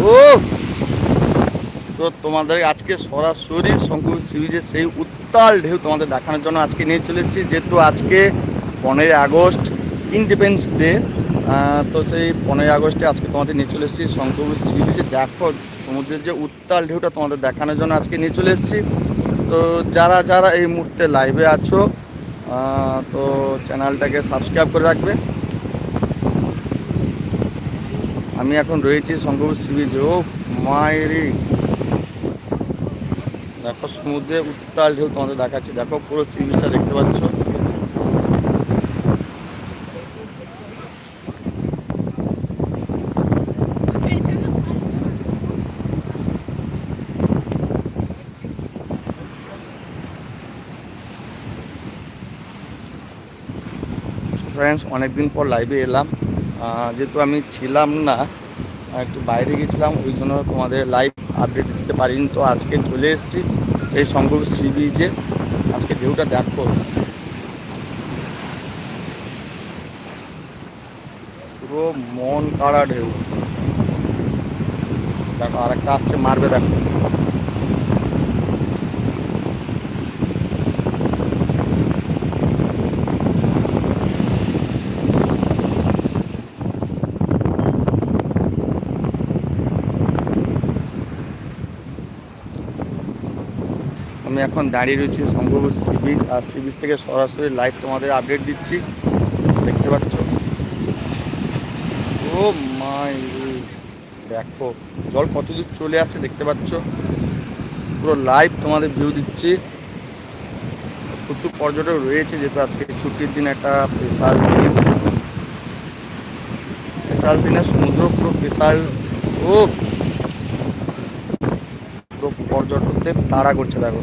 ও তো তোমাদের আজকে সরাসরি শঙ্কর সিরিজের সেই উত্তাল ঢেউ তোমাদের দেখানোর জন্য আজকে নিয়ে চলে এসেছি, যেহেতু আজকে পনেরোই আগস্ট ইন্ডিপেন্ডেন্স ডে তো সেই পনেরোই আগস্টে আজকে তোমাদের নিয়ে চলে এসেছি শঙ্কর সিরিজে। দেখো সমুদ্রের যে উত্তাল ঢেউটা তোমাদের দেখানোর জন্য আজকে নিয়ে চলে এসেছি। তো যারা যারা এই মুহূর্তে লাইভে আছো তো চ্যানেলটাকে সাবস্ক্রাইব করে রাখবে। আমি এখন রয়েছি শঙ্কর সিরিজে। ও মায়েরি দেখো সমুদ্রে উত্তাল ঢেউ তোমাদের দেখাচ্ছে। দেখো পুরো সি বিচটা দেখতে পাচ্ছ। ফ্রেন্ডস অনেকদিন পর লাইভে এলাম। যেহেতু আমি ছিলাম না, একটু বাইরে গেছিলাম, ওই জন্য তোমাদের লাইভ আপডেট দিতে পারিনি। তো আজকে চলে এসেছি এই শঙ্কর সি বিচে আজকে ঢেউটা দেখো। পুরো মন কাড়া ঢেউ। দেখো, আরেকটা আসছে, মারবে দেখো। এখন দাঁড়িয়ে রয়েছি শঙ্করপুর সি বিচ আর সি বিচ থেকে সরাসরি লাইভ তোমাদের আপডেট দিচ্ছি। দেখতে পাচ্ছ? ও মাই, দেখো, জল কত দূর চলে আসছে দেখতে পাচ্ছ? পুরো লাইভ তোমাদের ভিউ দিচ্ছি। প্রচুর পর্যটক রয়েছে, যেহেতু আজকে ছুটির দিন, একটা স্পেশাল দিন। স্পেশাল দিনে সমুদ্র, পুরো স্পেশাল ও! পর্যটকদের তাড়া করছে, দেখো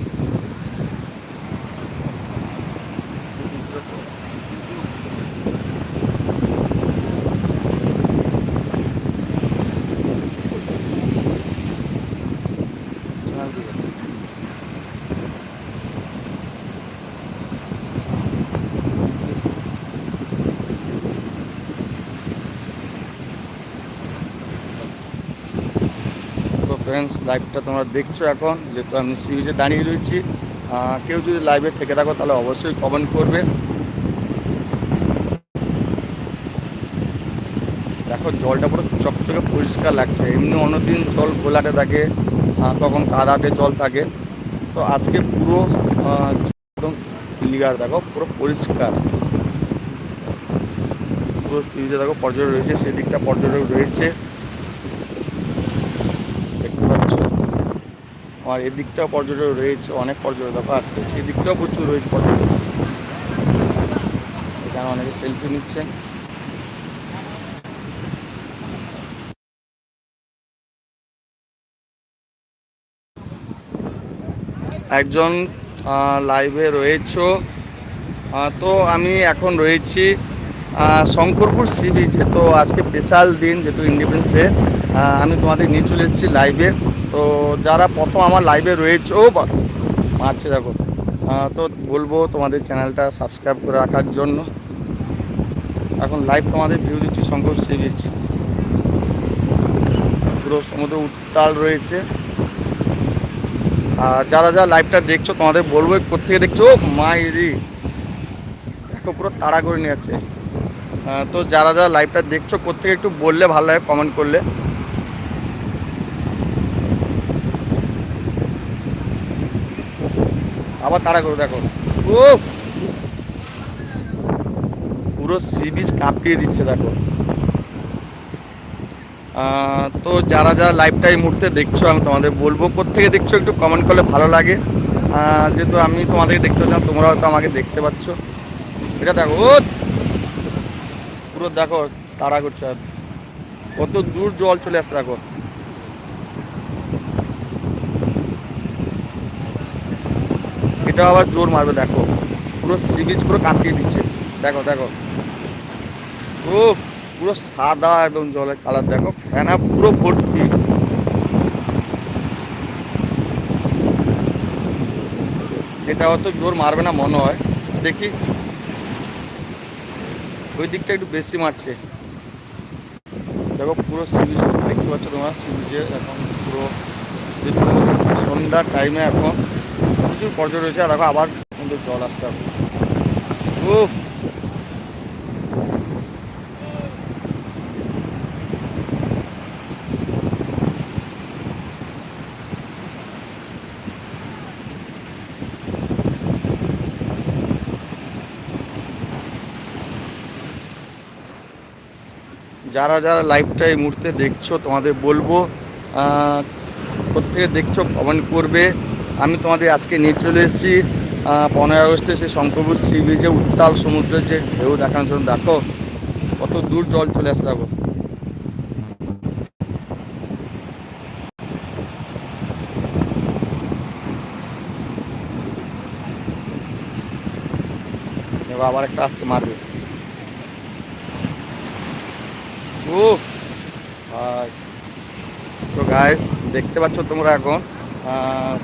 সো ফ্রেন্ডস লাইভটা তোমরা দেখছ এখন। যেহেতু আমি সি বিচে দাঁড়িয়ে রয়েছি কেউ যদি লাইভে থেকে থাকো, তাহলে অবশ্যই কমেন্ট করবে। দেখো, জলটা পুরো চকচকে পরিষ্কার লাগছে। এমনি অন্যদিন জল ঘোলাটে থাকে তখন কাদাটে জল থাকে। তো আজকে পুরো একদম ক্লিয়ার দেখো, পুরো পরিষ্কার। পুরো সি বিচে দেখো, পর্যটক রয়েছে সেদিকটা পর্যটক রয়েছে দেখতে পাচ্ছ আর এদিকটাও পর্যটক রয়েছে, অনেক পর্যটক আজকে সেই দিকটাও প্রচুর রয়েছে পর্যটক। এখানে অনেকে সেলফি নিচ্ছেন। একজন লাইভে রয়েছো। তো আমি এখন রয়েছি শঙ্করপুর সি বিচে তো আজকে স্পেশাল দিন, যেহেতু ইন্ডিপেন্ডেন্স ডে আমি তোমাদের নিয়ে চলে এসেছি লাইভে তো যারা প্রথম আমার লাইভে রয়েছে, ও মারছে দেখো। তো বলব তোমাদের চ্যানেলটা সাবস্ক্রাইব করে রাখার জন্য। এখন লাইভ তোমাদের ভিউ দিচ্ছি, শঙ্কর সি বিচ পুরো সমুদ্র উত্তাল রয়েছে। আর যারা যারা লাইভটা দেখছ, তোমাদের বলব কোথেকে দেখছ? ও মাইরি দেখো, পুরো তাড়া করে নিয়ে যাচ্ছে। তো যারা যারা লাইভটা দেখছ কোথেকে একটু বললে ভালো লাগে কমেন্ট করলে। আবার তাড়া করে, দেখো। ও পুরো সি বিচ কাঁপিয়ে দিচ্ছে, দেখো। তো যারা যারা লাইভটা এই মুহূর্তে দেখছ, আমি তোমাদের বলব কোথেকে দেখছ, একটু কমেন্ট করলে ভালো লাগে। যেহেতু আমি তোমাদেরকে দেখতে পাচ্ছিলাম তোমরা হয়তো আমাকে দেখতে পাচ্ছ। এটা দেখো পুরো দেখো, তাড়া করছে। কত দূর জল চলে আসছে, দেখো। এটা আবার জোর মারবে, দেখো। পুরো সি বিচ পুরো কাটিয়ে দিচ্ছে। দেখো দেখো। ও পুরো সাদা একদম জলের কালার, দেখো। ফেনা পুরো ভর্তি। এটা অত জোর মারবে না, মনে হয়। দেখি। ওই দিকটা একটু বেশি মারছে। দেখো, পুরো সি বিচ দেখতে পাচ্ছ তোমরা সি এখন পুরো সন্ধ্যার টাইমে এখন প্রচুর পর্যটক রয়েছে আর দেখো আবার কিন্তু জল আসতে হবে। উফ! যারা যারা লাইভটা এই মুহূর্তে দেখছ তোমাদের বলব আহ, কোত্থেকে দেখছ কমেন্ট করবে। আমি তোমাদের আজকে নিয়ে চলে এসেছি পনেরোই আগস্টে সেই শঙ্করপুর সি বিচে উত্তাল সমুদ্রের যে ঢেউ দেখানোর জন্য। দেখো, কত দূর জল চলে আসে, দেখো। আবার একটা আসছে মারবে। ও তো গাইস দেখতে পাচ্ছ তোমরা এখন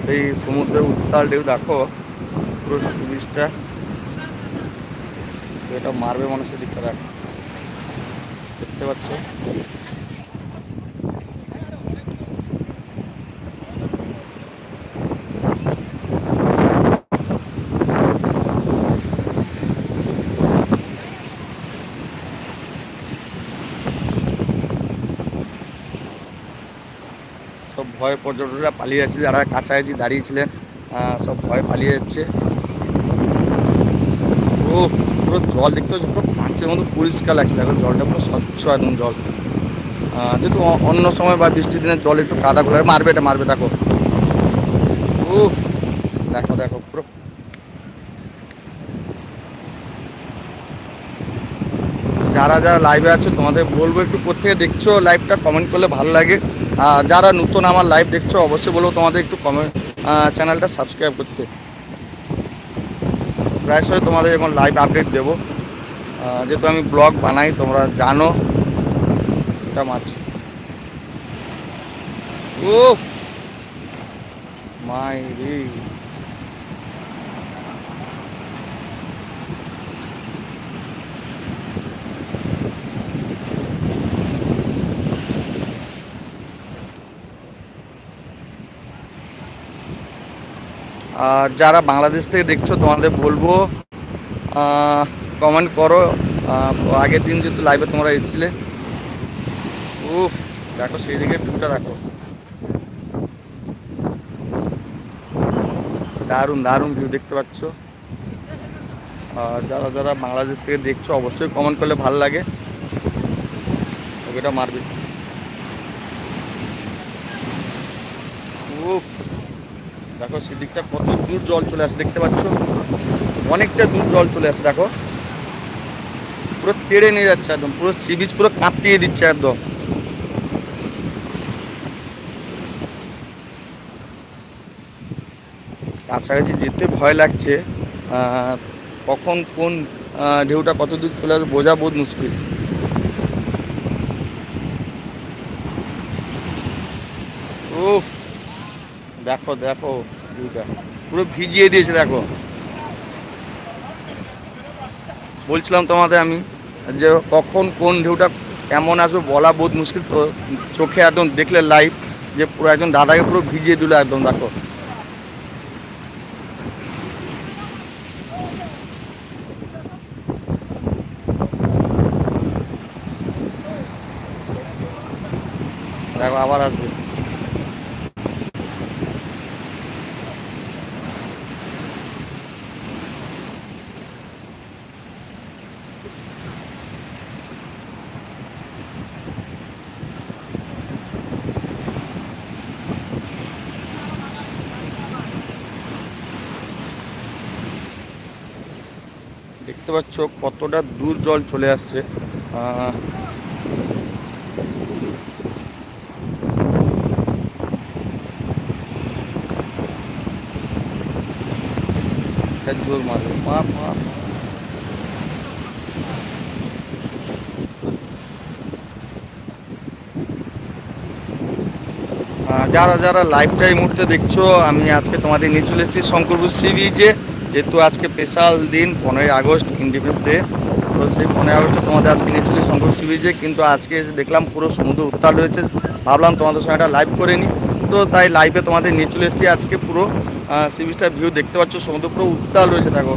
সেই সমুদ্রের উত্তাল ঢেউ দেখো পুরো সুবিচটা এটা মারবে মানুষের দিকটা দেখো। দেখতে পাচ্ছ সব ভয়ে পর্যটকরা পালিয়ে যাচ্ছে, যারা কাছাকাছি দাঁড়িয়েছিলেন সব ভয়ে পালিয়ে যাচ্ছে। ও, পুরো জল দেখতে হচ্ছে পুরো কাঁচের মতো পরিষ্কার লাগছে। দেখো, জলটা পুরো স্বচ্ছ একদম জল। যেহেতু অন্য সময় বা বৃষ্টির দিনে জল একটু কাদা করে মারবে এটা, মারবে, দেখো। ও, দেখো দেখো, পুরো যারা যারা লাইভে আছো, তোমাদের বলব একটু কোথেকে দেখছ লাইভটা কমেন্ট করলে ভালো লাগে। যারা নতুন আমার লাইভ দেখছ, অবশ্যই বলব তোমাদের একটু কমেন্ট চ্যানেলটা সাবস্ক্রাইব করতে। প্রায়শই তোমাদের এখন লাইভ আপডেট দেবো যেহেতু আমি ব্লগ বানাই, তোমরা জানো, এটা মাছ। ও মাই রে আর যারা বাংলাদেশ থেকে দেখছ, তোমাদের বলব কমেন্ট করো। আগের দিন যেহেতু লাইভে তোমরা এসেছিলে। উফ, দেখো সেই দিকে ভিউটা দেখো। দারুণ দারুণ ভিউ দেখতে পাচ্ছ। আর যারা যারা বাংলাদেশ থেকে দেখছ, অবশ্যই কমেন্ট করলে ভালো লাগে। ওটা মারবি উফ দেখো, সেদিকটা কত দূর জল চলে আসে, দেখতে পাচ্ছ? অনেকটা দূর জল চলে আসে, দেখো। পুরো তেড়ে নিয়ে যাচ্ছে একদম, পুরো সি বিচ পুরো কাঁপিয়ে দিচ্ছে একদম। কাছাকাছি যেতে ভয় লাগছে। কখন কোন ঢেউটা কত দূর চলে আসবে বোঝা বহুত মুশকিল। দেখো দেখো। পুরো ভিজিয়ে দিয়েছে, দেখো। বলছিলাম তোমাদের আমি যে কখন কোন ঢেউটা এমন আসবে বলা বহুত মুশকিল, তো চোখে একদম দেখলে লাইভ যে পুরো একজন দাদাকে পুরো ভিজিয়ে দিল একদম, দেখো আবার আসবে দেখতে পাচ্ছ কতটা দূর জল চলে আসছে। জোর মারবে। যারা যারা লাইভটা এই মুহূর্তে দেখছ, আমি আজকে তোমাদের নিয়ে চলে এসেছি শঙ্করপুর সি বিচে যেহেতু আজকে স্পেশাল দিন, পনেরোই আগস্ট ইন্ডিপেন্ডেন্স ডে তো সেই পনেরোই আগস্টে তোমাদের আজকে নিয়েছিল শঙ্কর সি কিন্তু আজকে এসে দেখলাম পুরো সমুদ্র উত্তাল রয়েছে। ভাবলাম তোমাদের সঙ্গে একটা লাইভ করে নিই তো তাই লাইভে তোমাদের নিয়ে চলে এসেছি আজকে পুরো সি বিচটার ভিউ দেখতে পাচ্ছ, সমুদ্র পুরো উত্তাল রয়েছে, দেখো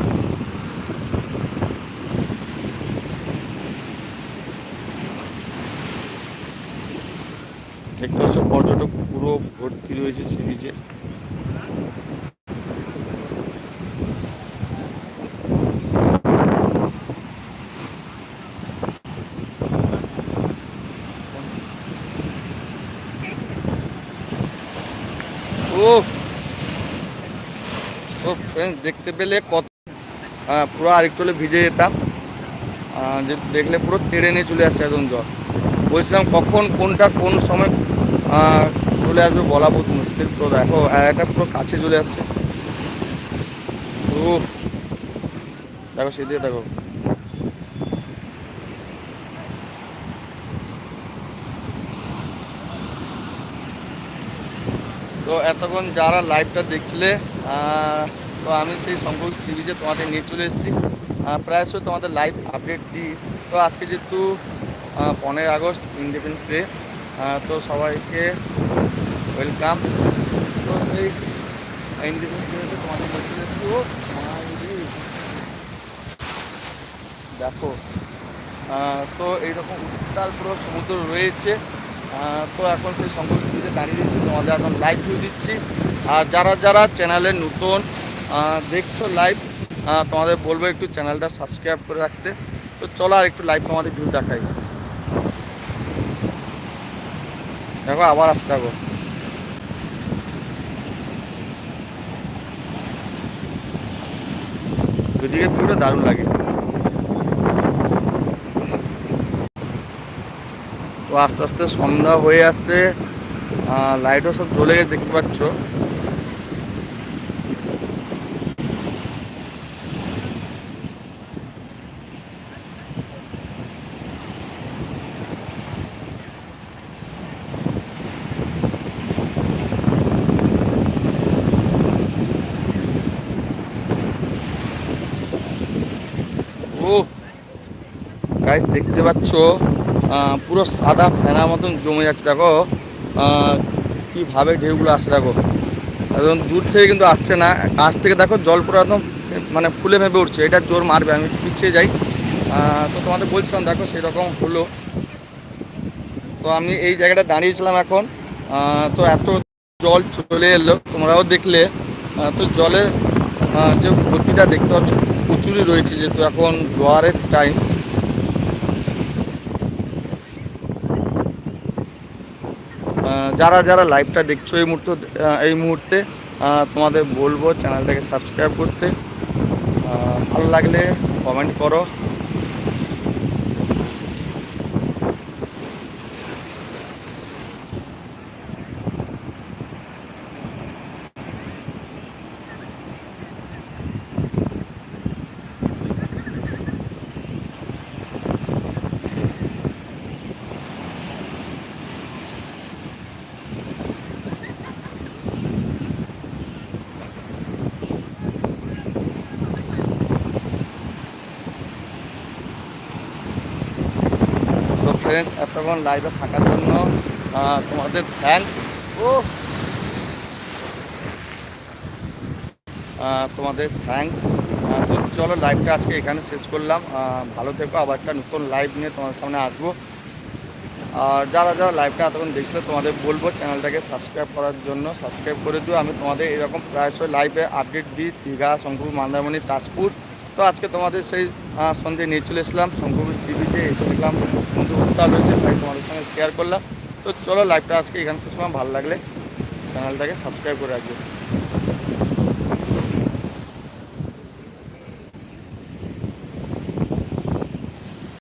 দেখতে পাচ্ছ পর্যটক পুরো ভর্তি রয়েছে সি বিচে ও তো ফ্রেন্ডস দেখতে পেলে কত পুরো আরেকটু হলে ভিজে যেতাম। যে দেখলে পুরো তেড়ে নিয়ে চলে আসছে একদম জল বলছিলাম কখন, কোনটা, কোন সময় চলে আসবে বলা বহুত মুশকিল। তো দেখো এটা পুরো কাছে চলে আসছে। ও দেখো সেদিকে দেখো। তো এতক্ষণ যারা লাইভটা দেখছিলে তো আমি সেই সম্পর্ক সিরিজে তোমাদের নিয়ে চলে এসেছি। প্রায়শই তোমাদের লাইভ আপডেট দিই। তো আজকে যেহেতু পনেরোই আগস্ট ইন্ডিপেন্ডেন্স ডে তো সবাইকে ওয়েলকাম তো সেই ইন্ডিপেন্ডেন্স ডেতে তোমাদের দেখো তো এইরকম উত্তাল পুরো সমুদ্র রয়েছে। তো এখন সেই সিরিজে দাঁড়িয়ে দিচ্ছি তোমাদের এখন লাইভ ভিউ দিচ্ছি। আর যারা যারা চ্যানেলে নতুন দেখছ লাইভ তোমাদের বলব একটু চ্যানেলটা সাবস্ক্রাইব করে রাখতে। তো চলো আর একটু লাইভ তোমাদের ভিউ দেখাই। দেখো, আবার আসতে থাকো ওইদিকে ভিউটা দারুণ লাগে। তো আস্তে আস্তে সন্ধ্যা হয়ে আসছে। লাইটও সব জ্বলে গেছে, দেখতে পাচ্ছ। গাইস দেখতে পাচ্ছ। পুরো সাদা ফেনার মতন জমে যাচ্ছে, দেখো। কীভাবে ঢেউগুলো আসছে, দেখো। একদম দূর থেকে কিন্তু আসছে না। কাছ থেকে দেখো জল পুরো একদম মানে ফুলে ভেবে উঠছে। এটা জোর মারবে, আমি পিছিয়ে যাই। তো তোমাদের বলছিলাম, দেখো সেরকম হলো। তো আমি এই জায়গাটা দাঁড়িয়েছিলাম এখন। তো এত জল চলে এলো, তোমরাও দেখলে। তো জলের যে গতিটা দেখতে পাচ্ছ, প্রচুরই রয়েছে, যেহেতু এখন জোয়ারের টাইম যারা যারা লাইভটা দেখছ এই মুহূর্তে এই মুহূর্তে তোমাদের বলব চ্যানেলটাকে সাবস্ক্রাইব করতে। ভালো লাগলে কমেন্ট করো সো ফ্রেন্ডস এতক্ষণ লাইভে থাকার জন্য তোমাদের থ্যাঙ্কস ও তোমাদের থ্যাঙ্কস তো চলো লাইভটা আজকে এখানে শেষ করলাম। ভালো থেকো, আবার একটা নতুন লাইভ নিয়ে তোমাদের সামনে আসব। আর যারা যারা লাইভটা এতক্ষণ দেখছিল তোমাদের বলব চ্যানেলটাকে সাবস্ক্রাইব করার জন্য। সাবস্ক্রাইব করে দিও। আমি তোমাদের এরকম প্রায়শই লাইভে আপডেট দিই। দীঘা শঙ্কুর মন্দারমণি, তাজপুর। তো আজকে তোমাদের সেই সন্ধে নিয়ে চলে এসলাম শঙ্কুর সি বিচে এসে দেখলাম সুন্দর উত্তাল হয়েছে তাই তোমাদের সঙ্গে শেয়ার করলাম। তো চলো লাইভটা আজকে এখানে শেষ ভালো লাগলে চ্যানেলটাকে সাবস্ক্রাইব করে রাখবে।